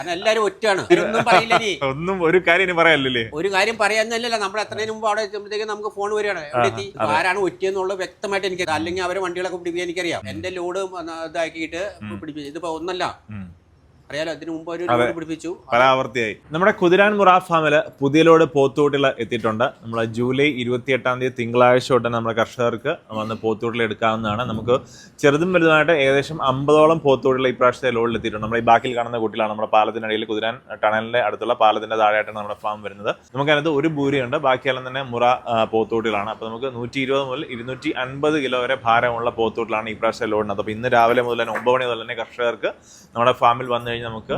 കാരണം എല്ലാരും ഒറ്റാണ് ഒന്നും പറയില്ല നീ ഒന്നും ഒരു കാര്യം ഇനി പറയാനില്ലേ ഒരു കാര്യം പറയാന്നല്ലല്ലോ നമ്മൾ എത്രയും മുമ്പ് അവിടെ എത്തുമ്പോഴത്തേക്ക് നമുക്ക് ഫോൺ വരികയാണ്. എവിടെ എത്തി ഇപ്പൊ ആരാണ് ഒറ്റയെന്നുള്ളത് വ്യക്തമായിട്ട് എനിക്ക് അല്ലെങ്കിൽ അവരെ വണ്ടികളൊക്കെ പിടിപ്പിക്കാൻ എനിക്കറിയാം. എന്റെ ലോഡ് ഇതാക്കിയിട്ട് പിടിപ്പിച്ചു. ഇതിപ്പോ ഒന്നല്ല. അറിയാലോ അതിനു മുമ്പ് ഒരു ലോഡ് പിടിപ്പിച്ചു. പരാവർത്തിയായി. നമ്മുടെ കുതിരാൻ മുറ ഫാമിൽ പുതിയ ലോഡ് പോത്തുകൂട്ടിൽ എത്തിയിട്ടുണ്ട്. നമ്മൾ ജൂലൈ ഇരുപത്തി എട്ടാം തീയതി തിങ്കളാഴ്ച തൊട്ട് നമ്മുടെ കർഷകർക്ക് വന്ന് പോത്തൂട്ടിൽ എടുക്കാവുന്നതാണ്. നമുക്ക് ചെറുതും വലുതുമായിട്ട് ഏകദേശം അമ്പതോളം പോത്തൂട്ടിൽ ഈ പ്രാവശ്യത്തെ ലോഡിൽ എത്തിയിട്ടുണ്ട്. നമ്മുടെ ഈ ബാക്കിൽ കാണുന്ന കുട്ടികളാണ് നമ്മുടെ പാലത്തിനടിയിൽ കുതിരാൻ ടണലിന്റെ അടുത്തുള്ള പാലത്തിന്റെ താഴെയായിട്ടാണ് നമ്മുടെ ഫാം വരുന്നത്. നമുക്കതിനകത്ത് ഒരു ബൂരിയുണ്ട്. ബാക്കിയെല്ലാം തന്നെ മുറ പോത്തൂട്ടിലാണ്. അപ്പൊ അപ്പോൾ നമുക്ക് നൂറ്റി ഇരുപത് മുതൽ ഇരുന്നൂറ്റി അൻപത് കിലോ വരെ ഭാരമുള്ള പോത്തൂട്ടിലാണ് ഈ പ്രാവശ്യത്തെ ലോഡിനകത്ത്. അപ്പോൾ ഇന്ന് രാവിലെ മുതൽ തന്നെ ഒമ്പത് മണി മുതൽ തന്നെ കർഷകർക്ക് നമ്മുടെ ഫാമിൽ വന്നു കഴിഞ്ഞാൽ നമുക്ക്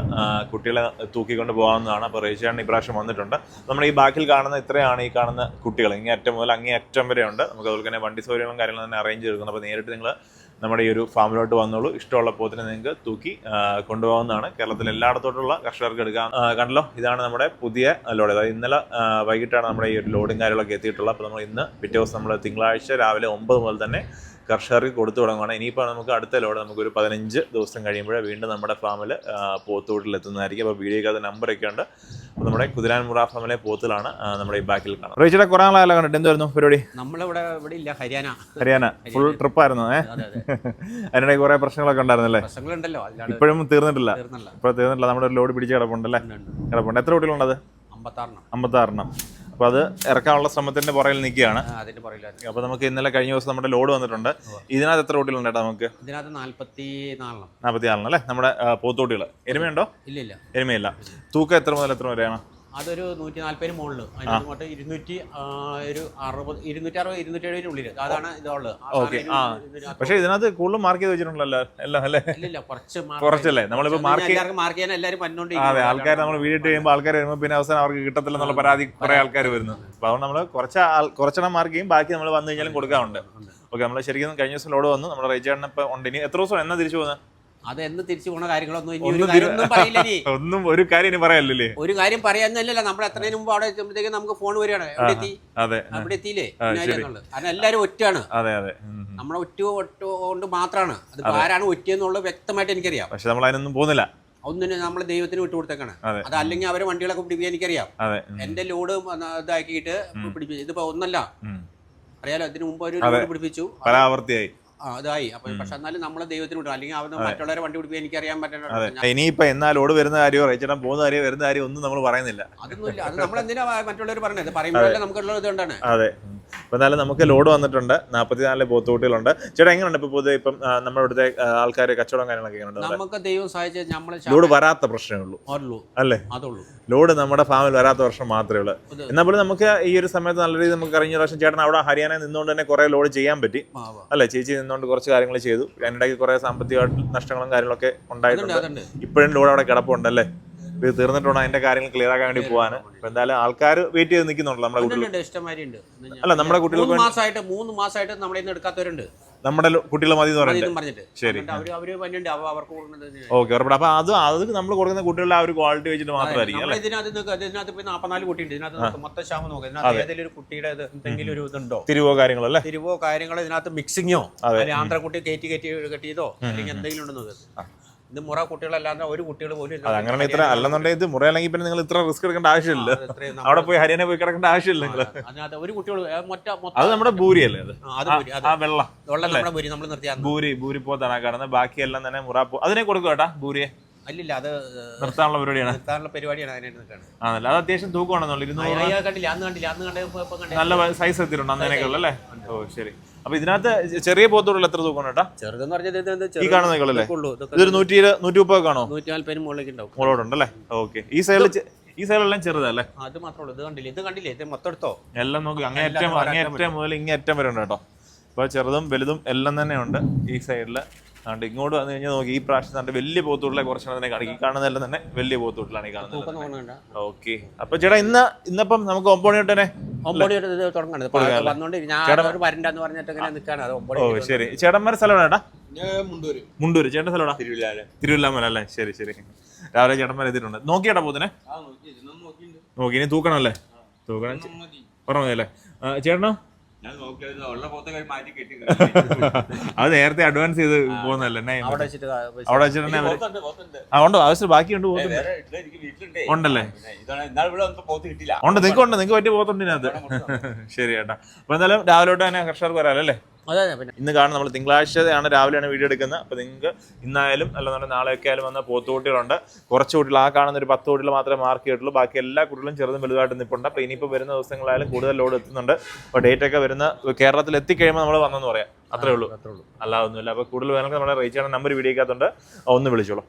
കുട്ടികളെ തൂക്കിക്കൊണ്ട് പോകാവുന്നതാണ്. അപ്പോൾ റേച്ചാണ് ഇപ്രാവശ്യം വന്നിട്ടുണ്ട്. നമ്മൾ ഈ ബാക്കിൽ കാണുന്ന ഇത്രയാണ് ഈ കാണുന്ന കുട്ടികൾ. ഇങ്ങേ അറ്റം മുതൽ അങ്ങേ അറ്റം വരെ ഉണ്ട് നമുക്ക് അതുപോലെ തന്നെ വണ്ടി സൗകര്യങ്ങളും കാര്യങ്ങളും തന്നെ അറേഞ്ച് ചെയ്തു അപ്പോൾ നേരിട്ട് നിങ്ങൾ നമ്മുടെ ഈ ഒരു ഫാമിലോട്ട് വന്നോളൂ. ഇഷ്ടമുള്ള പോത്തിനെ നിങ്ങൾക്ക് തൂക്കി കൊണ്ടുപോകുന്നതാണ് കേരളത്തിൽ എല്ലായിടത്തോട്ടുള്ള കർഷകർക്ക് എടുക്കാം. കണ്ടല്ലോ ഇതാണ് നമ്മുടെ പുതിയ ലോഡ്. അതായത് ഇന്നലെ വൈകിട്ടാണ് നമ്മുടെ ഈ ഒരു ലോഡും കാര്യങ്ങളൊക്കെ എത്തിയിട്ടുള്ളത്. അപ്പോൾ നമ്മൾ ഇന്ന് പിറ്റേ ദിവസം നമ്മൾ തിങ്കളാഴ്ച രാവിലെ ഒമ്പത് മുതൽ തന്നെ കർഷകർക്ക് കൊടുത്തു തുടങ്ങുകയാണ് ഇനിയിപ്പോൾ നമുക്ക് അടുത്ത ലോഡ് നമുക്കൊരു പതിനഞ്ച് ദിവസം കഴിയുമ്പോഴേ വീണ്ടും നമ്മുടെ ഫാമിൽ പോത്തുകൂട്ടിൽ എത്തുന്നതായിരിക്കും. അപ്പോൾ വീഡിയോക്കകത്ത് നമ്പറൊക്കെ ഉണ്ട്. അപ്പോൾ നമ്മുടെ കുതിരാൻമുറ ഫാമിലെ പോത്തിലാണ് നമ്മുടെ ഈ ബാക്കിൽ കാണാം റോയിച്ചിടെ കുറേ നാളായാലും കണ്ടിട്ട്. എന്തായിരുന്നു പരിപാടി? നമ്മളിവിടെ ഇവിടെ ഇല്ല ഹരിയാന. ഹരിയാന. ഫുൾ ട്രിപ്പായിരുന്നു ഏഹ് അതെ അതെ. അതിനിടെ കുറേ പ്രശ്നങ്ങളൊക്കെ ഉണ്ടായിരുന്നല്ലേ? പ്രശ്നങ്ങളുണ്ടല്ലോ ഇപ്പോഴും തീർന്നിട്ടില്ല. ഇപ്പോൾ തീർന്നിട്ടില്ല. നമ്മുടെ ഒരു ലോഡ് പിടിച്ച് കിടപ്പുണ്ടല്ലേ? കിടപ്പുണ്ട്. എത്ര കുട്ടികളുണ്ടത് അമ്പത്താറെണ്ണം. അമ്പത്താറെണ്ണം. അപ്പോൾ അത് ഇറക്കാനുള്ള ശ്രമത്തിന്റെ പുറകിൽ നിൽക്കുകയാണ്. അപ്പൊ അപ്പോൾ നമുക്ക് ഇന്നലെ കഴിഞ്ഞ ദിവസം നമ്മുടെ ലോഡ് വന്നിട്ടുണ്ട്. ഇതിനകത്ത് എത്ര കുട്ടികളുണ്ട് ചേട്ടാ നമുക്ക്? ഇതിനകത്ത് നാല്പത്തി നാലെണ്ണം നാൽപ്പത്തി ആറെണ്ണം അല്ലേ? നമ്മുടെ പോത്തോട്ടികൾ എരുമയുണ്ടോ? ഇല്ല ഇല്ല. എരുമയില്ല. തൂക്കം എത്ര മുതൽ എത്ര വരെയാണ്? അതൊരു നൂറ്റി നാല്പതിന് മുകളിൽ അങ്ങോട്ട് ഇരുന്നൂറ്റി ഒരു അറുപത് ഇരുന്നൂറ്റി അറുപത് ഇരുന്നൂറ്റി എഴുപതിന് ഉള്ളിൽ അതാണ് ഇതുള്ളത് പക്ഷേ ഇതിനകത്ത് കൂടുതൽ മാർക്ക് ചെയ്ത് വെച്ചിട്ടുണ്ടല്ലോ എല്ലാം അല്ലേ? ഇല്ല കുറച്ച് കുറച്ചല്ലേ? നമ്മളിപ്പോൾ കുറച്ച് മാർക്ക് മാർക്ക് ചെയ്യാൻ എല്ലാവരും അതെ ആൾക്കാർ നമ്മൾ വീടിട്ട് ചെയ്യുമ്പോൾ ആൾക്കാർ വരുമ്പോൾ പിന്നെ അവസാനം അവർക്ക് കിട്ടത്തില്ല എന്നുള്ള പരാതി കുറെ ആൾക്കാർ വരുന്നു. അപ്പോൾ അതുകൊണ്ട് നമ്മൾ കുറച്ച് കുറച്ചെണ്ണം മാർക്ക് ചെയ്യും. ബാക്കി നമ്മൾ വന്നു കഴിഞ്ഞാലും കൊടുക്കാറുണ്ട്. ഓക്കെ നമ്മൾ ശരിക്കും കഴിഞ്ഞ ദിവസം ലോഡ് വന്നു. നമ്മുടെ റേച്ചേട്ടൻ ഇപ്പം ഉണ്ട്. ഇനി എത്ര ദിവസം എന്നാ തിരിച്ചു പോകുന്നത്? അത് എന്ന് തിരിച്ചു പോണ കാര്യങ്ങളൊന്നും ഇനി ഒരു പറയില്ല ഒന്നും ഒരു കാര്യം ഇനി ഒരു കാര്യം പറയാന്നല്ലല്ലോ നമ്മൾ എത്രയും മുമ്പ് അവിടെ എത്തുമ്പോഴത്തേക്കും നമുക്ക് ഫോൺ വരികയാണ്. എവിടെ എത്തി? അതെ അവിടെ എത്തിയില്ലേ? ആ, ശരി. കാരണം എല്ലാവരും ഒറ്റയാണ്. അതെ അതെ. ഉം. നമ്മളെ ഒറ്റ ഒറ്റ കൊണ്ട് മാത്രമാണ് അത്. ആരാണ് ഒറ്റയെന്നുള്ളത് വ്യക്തമായിട്ട് എനിക്കറിയാം. പക്ഷെ നമ്മൾ അതിനൊന്നും പോകുന്നില്ല. ഒന്നിന് നമ്മൾ ദൈവത്തിന് വിട്ടുകൊടുത്തേക്കാണ് അതെ. അത് അല്ലെങ്കിൽ അവരെ വണ്ടികളൊക്കെ പിടിപ്പിക്കാൻ എനിക്കറിയാം. അതെ ഉം, എന്റെ ലോഡ് ഇതാക്കിയിട്ട് പിടിപ്പിച്ചു. ഇതിപ്പോ ഒന്നല്ല. ഉം. അറിയാലോ ഇതിനു മുമ്പ് ഒരു ലോഡ് പിടിപ്പിച്ചു. ആ, അതായി അപ്പൊ പക്ഷെ എന്നാലും നമ്മളെ ദൈവത്തിന് വിട്ടു. അല്ലെങ്കിൽ അവന് മറ്റുള്ളവരെ വണ്ടി കൊടുക്കുക എനിക്കറിയാൻ പറ്റുന്ന ഇനിയിപ്പോ എന്നാൽ ഓട് വരുന്ന കാര്യമോ റേച്ചേട്ടൻ പോകുന്ന കാര്യമോ വരുന്ന കാര്യം ഒന്നും നമ്മൾ പറയുന്നില്ല. അതൊന്നുമില്ല. അത് നമ്മൾ എന്തിനാ മറ്റുള്ളവർ പറയുന്നത്? പറയുമ്പോഴല്ലേ നമുക്കുള്ള ഇത് കൊണ്ടാണ് അതെ. അപ്പൊ എന്നാലും നമുക്ക് ലോഡ് വന്നിട്ടുണ്ട്. നാൽപ്പത്തിനാല് പോത്തുകുട്ടികളുണ്ട് ചേട്ടാ എങ്ങനെയുണ്ട് ഇപ്പൊ പൊതുവെ ഇപ്പം നമ്മുടെ ഇവിടുത്തെ ആൾക്കാർ കച്ചവടം കാര്യങ്ങളൊക്കെ എങ്ങനെയുണ്ട് നമുക്ക് ദൈവം നമ്മളെ ലോഡ് വരാത്ത പ്രശ്നമേ ഉള്ളൂ. അല്ലേ? അതുള്ളൂ. ലോഡ് നമ്മുടെ ഫാമിൽ വരാത്ത വർഷം മാത്രമേ ഉള്ളൂ. എന്നാൽ പോലും നമുക്ക് ഈ ഒരു സമയത്ത് നല്ല രീതിയിൽ നമുക്ക് കഴിഞ്ഞ പ്രാവശ്യം ചേട്ടൻ അവിടെ ഹരിയാനയിൽ നിന്നുകൊണ്ട് തന്നെ കുറെ ലോഡ് ചെയ്യാൻ പറ്റി. അല്ലേ? ചേച്ചി നിന്നുകൊണ്ട് കുറച്ച് കാര്യങ്ങൾ ചെയ്തു. അതിനിടയ്ക്ക് കുറെ സാമ്പത്തിക നഷ്ടങ്ങളും കാര്യങ്ങളൊക്കെ ഉണ്ടായിട്ടുണ്ട്. ഇപ്പോഴും ലോഡ് അവിടെ കിടപ്പുണ്ടല്ലേ ഇത് തീർന്നിട്ടുണ്ട്. അതിന്റെ കാര്യങ്ങൾ ക്ലിയർ ആക്കാൻ വേണ്ടി അപ്പൊ എന്തായാലും ആൾക്കാർ വെയിറ്റ് ചെയ്ത് നിൽക്കുന്നുണ്ടോ നമ്മുടെ ഉണ്ട് ഇഷ്ടംമാരി ഉണ്ട്. അല്ല നമ്മുടെ കുട്ടികൾക്ക് മാസമായിട്ട് മൂന്ന് മാസമായിട്ട് നമ്മുടെ ഇന്ന് എടുക്കാത്തവരുണ്ട്. നമ്മുടെ കുട്ടികൾ മതി എന്ന് പറഞ്ഞിട്ട്. ശരി. ഓക്കെ ഉറപ്പാണ്. അപ്പൊ അത് അത് നമ്മൾ കൊടുക്കുന്ന കുട്ടികളുടെ ആ ഒരു ക്വാളിറ്റി വെച്ചിട്ട് മാത്രമായിരിക്കും ഇതിനകത്ത് കുട്ടിയുണ്ട്. ഇതിനകത്ത് നമുക്ക് മൊത്തം ക്ഷാമം നോക്കുക ഇതിനകത്ത് ഏതെങ്കിലും ഒരു കുട്ടിയുടെ എന്തെങ്കിലും ഒരു ഇതുണ്ടോ? തിരിവോ കാര്യങ്ങളോ അല്ലെ? തിരിവോ കാര്യങ്ങളോ ഇതിനകത്ത് മിക്സിങ്ങോ. അല്ലെങ്കിൽ ആന്ധ്ര കുട്ടി കയറ്റി കയറ്റി കെട്ടിയതോ? അല്ലെങ്കിൽ എന്തെങ്കിലും ഉണ്ടെന്ന് ഇത് മുറ കുട്ടികളല്ലാതെ ഒരു കുട്ടികൾ പോലും അത് അങ്ങനെ ഇത്ര അല്ലെന്നുണ്ടെങ്കിൽ ഇത് മുറയല്ലെങ്കിൽ പിന്നെ നിങ്ങൾ ഇത്ര റിസ്ക് എടുക്കേണ്ട ആവശ്യമില്ല. അവിടെ പോയി ഹരിയാന പോയി കിടക്കേണ്ട ആവശ്യമില്ല നിങ്ങൾ അതിനകത്ത് ഒരു കുട്ടികൾ അത് നമ്മുടെ ഭൂരിയല്ലേ അത്? ആ, അത് ആ വെള്ളം. നമ്മുടെ ഭൂരി നമ്മൾ നിർത്തിയാൽ ഭൂരി ഭൂരി പോത്താണ് കാണുന്നത്. ബാക്കിയെല്ലാം തന്നെ മുറ പോ അതിനെ കൊടുക്കും കേട്ടാ ഭൂരിയെ. അല്ലില്ല അത് നിർത്താനുള്ള പരിപാടിയാണ്. നിർത്താനുള്ള പരിപാടിയാണ് അതിനായിട്ട് നിൽക്കുകയാണ് ആണല്ലേ അത് അത്യാവശ്യം തൂക്കമാണെന്നുള്ളു ഇരുന്നൂറ് കണ്ടില്ല അന്ന് കണ്ടില്ല അന്ന് കണ്ട. നല്ല സൈസ് എത്തിയിട്ടുണ്ട് അന്നേനേക്കുള്ള അല്ലേ? ഓ ശരി. അപ്പൊ ഇതിനകത്ത് ചെറിയ പോത്തോടുള്ള എത്ര തൂക്കം കേട്ടാ ചെറുതെന്ന് പറഞ്ഞത് ഇത് ഈ ചെറുത് കാണുന്നേക്കുള്ളല്ലേ ഇതൊരു നൂറ്റി നൂറ്റി മുപ്പത് കാണോ നൂറ്റി നാല്പതിന് മുകളിലേക്ക് ഉണ്ടാവും. മുകളോടുണ്ടല്ലേ ഓക്കെ. ഈ സൈഡിൽ ഈ സൈഡിലെല്ലാം ചെറുതല്ലേ? അത് മാത്രമേ ഉള്ളൂ. ഇത് കണ്ടില്ല? ഇത് കണ്ടില്ലേ? ഇത് മൊത്തം എടുത്തോ? എല്ലാം നോക്കി. അങ്ങേയറ്റം അങ്ങേയറ്റം മുതൽ ഇങ്ങേയറ്റം വരെ ഉണ്ട് കേട്ടോ. അപ്പോൾ ചെറുതും വലുതും എല്ലാം തന്നെ ഉണ്ട് ഈ സൈഡിൽ അതുകൊണ്ട് ഇങ്ങോട്ട് വന്നു കഴിഞ്ഞാൽ നോക്കി ഈ പ്രാവശ്യം നല്ല വലിയ പോത്തൂട്ടിലെ കുറച്ചെണ്ണം തന്നെ കാണിക്കും. ഈ കാണുന്നതെല്ലാം തന്നെ വലിയ പോത്തൂട്ടിലാണ് ഈ കാണുന്നത്. ഓക്കെ. അപ്പൊ ചേട്ടാ ഇന്ന് ഇന്നിപ്പം നമുക്ക് ഒമ്പണി തന്നെ ഓ ശരി. ചേട്ടന്മാരെ സ്ഥലമാണ് ചേട്ടാ മുണ്ടൂര്. മുണ്ടൂര്. ചേട്ടൻ സ്ഥലമാണ് തിരുവല്ലാമല അല്ലേ? ശരി ശരി. രാവിലെ ചേട്ടന്മാർ എത്തിയിട്ടുണ്ട്. നോക്കിയാടാ പോത്തിനെ? ആ നോക്കി ഇനി തൂക്കണം അല്ലേ? തൂക്കണം. പറഞ്ഞ മതി. അല്ലേ ചേട്ടനോ? അത് നേരത്തെ അഡ്വാൻസ് ചെയ്ത് പോകുന്നല്ലേ? അവിടെ വെച്ചിട്ട് തന്നെ ഉണ്ടോ? ആവശ്യം ബാക്കിയുണ്ട് ഉണ്ടല്ലേ? ഉണ്ട് നിങ്ങൾക്ക് ഉണ്ട് നിങ്ങൾക്ക് പറ്റിയ പോത്തുണ്ട് ഇതിനകത്ത്. ശരി ചേട്ടാ അപ്പൊ എന്തായാലും രാവിലെ തൊട്ട് തന്നെ കർഷകർക്ക് വരാമല്ലോ അല്ലേ? അതെ പിന്നെ ഇന്ന് കാണും നമ്മൾ തിങ്കളാഴ്ചയാണ് രാവിലെയാണ് വീഡിയോ എടുക്കുന്നത്. അപ്പോൾ നിങ്ങൾക്ക് ഇന്നായാലും അല്ലെന്നുണ്ടെങ്കിൽ നാളെയൊക്കെ ആയാലും വന്ന പോത്തു കുട്ടികളുണ്ട് കുറച്ച് കുട്ടികൾ ആ കാണുന്ന ഒരു പത്ത് കുട്ടികൾ മാത്രമേ മാർക്ക് ചെയ്തിട്ടുള്ളൂ. ബാക്കി എല്ലാ കുട്ടികളും ചെറുതും വലുതായിട്ട് നിൽപ്പുണ്ട് അപ്പോൾ ഇനിയിപ്പോൾ വരുന്ന ദിവസങ്ങളായാലും കൂടുതൽ ലോഡ് എത്തുന്നുണ്ട്. അപ്പോൾ ഡേറ്റ് ഒക്കെ വരുന്ന കേരളത്തിൽ എത്തിക്കഴിയുമ്പോൾ നമ്മൾ വന്നെന്ന് പറയാം. അത്രേ ഉള്ളൂ. അത്രേ ഉള്ളൂ. അല്ലാതൊന്നുമില്ല അപ്പോൾ കൂടുതൽ വേണമെങ്കിൽ നമ്മുടെ റേറ്റ് നമ്പർ വീഡിയോക്കകത്തുണ്ട് ഒന്ന് വിളിച്ചോളൂ.